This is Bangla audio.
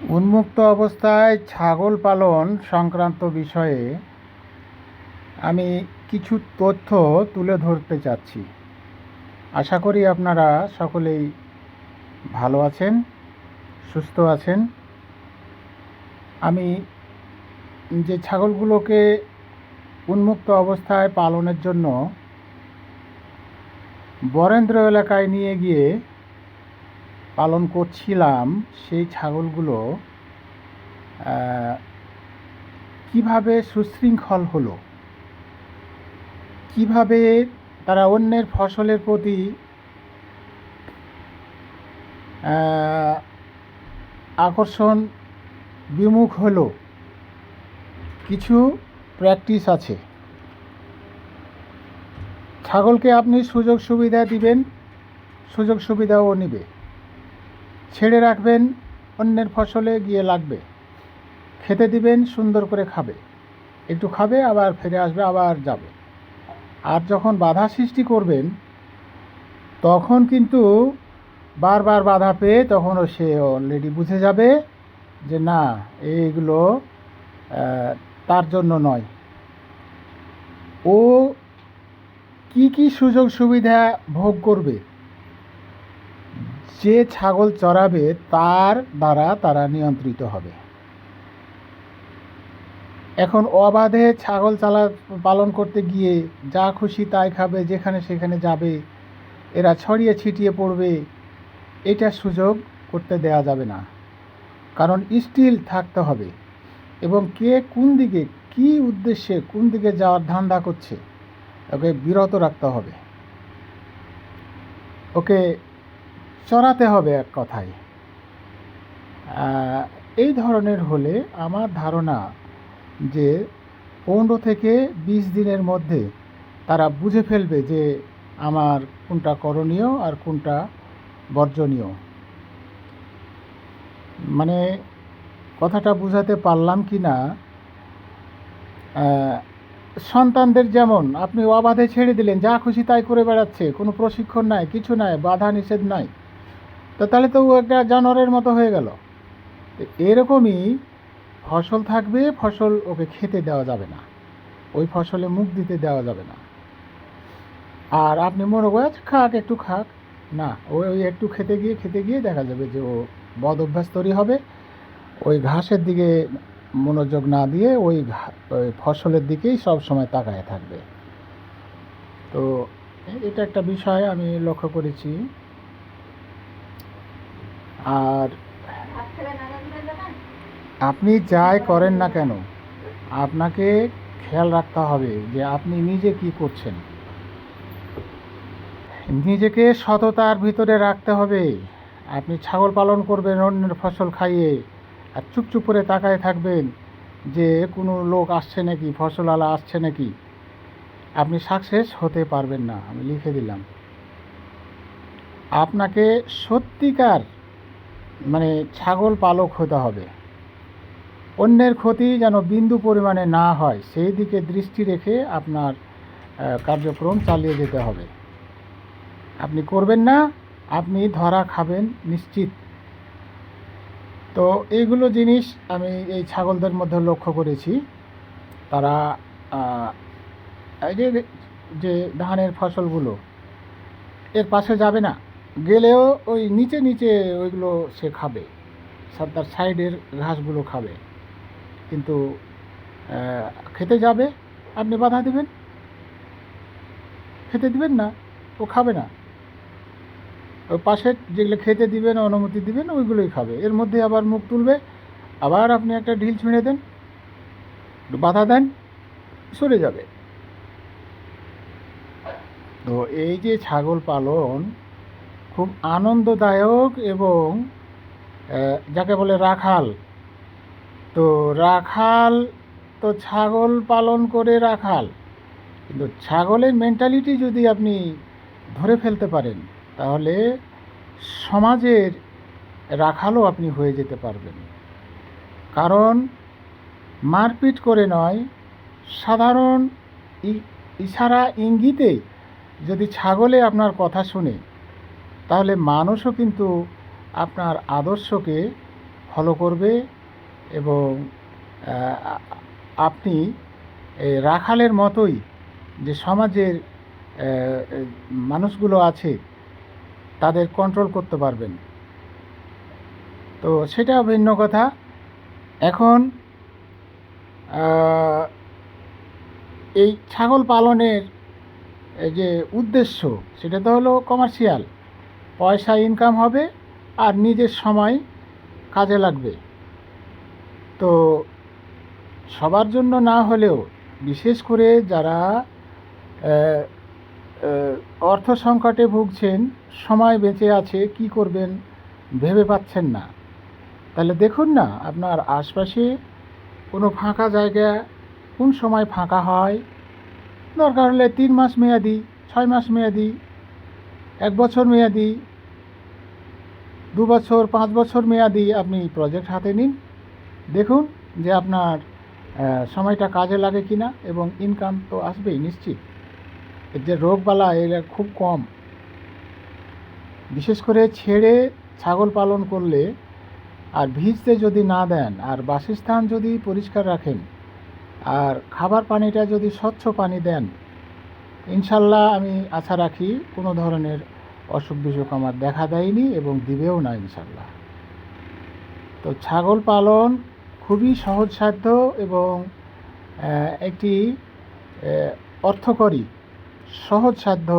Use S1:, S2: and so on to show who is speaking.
S1: উন্মুক্ত অবস্থায় ছাগল পালন সংক্রান্ত বিষয়ে আমি কিছু তথ্য তুলে ধরতে চাচ্ছি। আশা করি আপনারা সকলেই ভালো আছেন, সুস্থ আছেন। আমি যে ছাগলগুলোকে উন্মুক্ত অবস্থায় পালনের জন্য বরেন্দ্র এলাকায় নিয়ে গিয়ে পালন করছিলাম সেই ছাগলগুলো কীভাবে সুশৃঙ্খল হলো? কীভাবে তারা অন্যের ফসলের প্রতি আকর্ষণ বিমুখ হলো? কিছু প্র্যাকটিস আছে। ছাগলকে আপনি সুযোগ সুবিধা দিবেন, সুযোগ সুবিধাও নেবে। ছেড়ে রাখবেন, অন্যের ফসলে গিয়ে লাগবে। খেতে দিবেন, সুন্দর করে খাবে। একটু খাবে, আবার ফিরে আসবে, আবার যাবে। আর যখন বাধা সৃষ্টি করবেন, তখন কিন্তু বারবার বাধা পেয়ে তখনও সে অলরেডি বুঝে যাবে যে, না, এইগুলো তার জন্য নয়। ও কি কি সুযোগ সুবিধা ভোগ করবে? যে ছাগল চড়াবে তার দ্বারা তারা নিয়ন্ত্রিত হবে। এখন অবাধে ছাগল চালা, পালন করতে গিয়ে যা খুশি তাই খাবে, যেখানে সেখানে যাবে, এরা ছড়িয়ে ছিটিয়ে পড়বে, এটা সুযোগ করতে দেয়া যাবে না। কারণ স্টিল থাকতে হবে। এবং কে কোন দিকে, কি উদ্দেশ্যে কোন দিকে যাওয়ার ধান্দা করছে, ওকে বিরত রাখতে হবে। ওকে চড়াতে হবে এক কথায়। এই ধরনের হলে আমার ধারণা যে পনেরো থেকে বিশ দিনের মধ্যে তারা বুঝে ফেলবে যে আমার কোনটা করণীয় আর কোনটা বর্জনীয়। মানে কথাটা বুঝাতে পারলাম কি না? সন্তানদের যেমন আপনি অবাধে ছেড়ে দিলেন, যা খুশি তাই করে বেড়াচ্ছে, কোনো প্রশিক্ষণ নাই, কিছু নাই, বাধা নিষেধ নাই। তো তাহলে তো একটা জানোয়ারের মতো হয়ে গেল। এরকমই ফসল থাকবে, ফসল ওকে খেতে দেওয়া যাবে না। ওই ফসলে মুখ দিতে দেওয়া যাবে না। আর আপনি মনে করেন, খাক, একটু খাক। না, ওই ওই একটু খেতে গিয়ে খেতে গিয়ে দেখা যাবে যে ও বদ অভ্যাস তৈরি হবে। ওই ঘাসের দিকে মনোযোগ না দিয়ে ওই ফসলের দিকেই সব সময় তাকায় থাকবে। তো এটা একটা বিষয় আমি লক্ষ্য করেছি। আর আপনি যাই করেন না কেন, আপনাকে খেয়াল রাখতে হবে যে আপনি নিজে কি করছেন। নিজেকে সততার ভিতরে রাখতে হবে। আপনি ছাগল পালন করবেন, অন্যের ফসল খাইয়ে, আর চুপচুপ করে তাকায় থাকবেন যে কোনো লোক আসছে নাকি, ফসলওয়ালা আসছে নাকি। আপনি সাকসেস হতে পারবেন না, আমি লিখে দিলাম। আপনাকে সত্যিকার মানে ছাগল পালক হতে হবে। অন্যের ক্ষতি যেন বিন্দু পরিমাণে না হয়, সেই দিকে দৃষ্টি রেখে আপনার কার্যক্রম চালিয়ে যেতে হবে। আপনি করবেন না, আপনি ধরা খাবেন নিশ্চিত। তো এইগুলো জিনিস আমি এই ছাগলদের মধ্যে লক্ষ্য করেছি। তারা এই যে যে ধানের ফসলগুলো, এর পাশে যাবে না। গেলেও ওই নিচে নিচে ওইগুলো সে খাবে। তার সাইডের ঘাসগুলো খাবে। কিন্তু খেতে যাবে, আপনি বাধা দেবেন। খেতে দিবেন না, ও খাবে না। ওই পাশে যেগুলো খেতে দিবেন, অনুমতি দিবেন, ওইগুলোই খাবে। এর মধ্যে আবার মুখ তুলবে, আবার আপনি একটা ঢিল ছুঁড়ে দেন, বাধা দেন, সরে যাবে। তো এই যে ছাগল পালন খুব আনন্দদায়ক এবং যাকে বলে রাখাল। তো রাখাল তো ছাগল পালন করে রাখাল। কিন্তু ছাগলের মেন্টালিটি যদি আপনি ধরে ফেলতে পারেন, তাহলে সমাজের রাখালও আপনি হয়ে যেতে পারবেন। কারণ মারপিট করে নয়, সাধারণ ইশারা ইঙ্গিতে যদি ছাগলে আপনার কথা শুনে তাহলে মানুষও কিন্তু আপনার আদর্শকে ফলো করবে এবং আপনি রাখালের মতোই যে সমাজের মানুষগুলো আছে তাদের কন্ট্রোল করতে পারবেন। তো সেটা ভিন্ন কথা। এখন এই ছাগল পালনের যে উদ্দেশ্য, সেটা তো হলো কমার্শিয়াল পয়সা ইনকাম হবে আর নিজের সময় কাজে লাগবে। তো সবার জন্য না হলেও, বিশেষ করে যারা অর্থ সংকটে ভুগছেন, সময় বেঁচে আছে, কি করবেন ভেবে পাচ্ছেন না। তাহলে দেখুন না, আপনার আশপাশে কোনো ফাঁকা জায়গা কোন সময় ফাঁকা হয়? দরকার হলে তিন মাস মেয়াদি, ছয় মাস মেয়াদি এক বছর মেয়াদি, দু বছর, পাঁচ বছর মেয়াদি আপনি প্রজেক্ট হাতে নিন। দেখুন যে আপনার সময়টা কাজে লাগে কি না এবং ইনকাম তো আসবেই নিশ্চিত। এর যে রোগবালা, এরা খুব কম। বিশেষ করে ছেড়ে ছাগল পালন করলে আর ভিজতে যদি না দেন, আর বাসস্থান যদি পরিষ্কার রাখেন, আর খাবার পানিটা যদি স্বচ্ছ পানি দেন ইনশাল্লাহ আমি আশা রাখি কোনো ধরনের অসুখ বিসুখ আমার দেখা দেয়নি এবং দিবেও না ইনশাল্লাহ। তো ছাগল পালন খুবই সহজসাধ্য এবং একটি অর্থকরী, সহজসাধ্য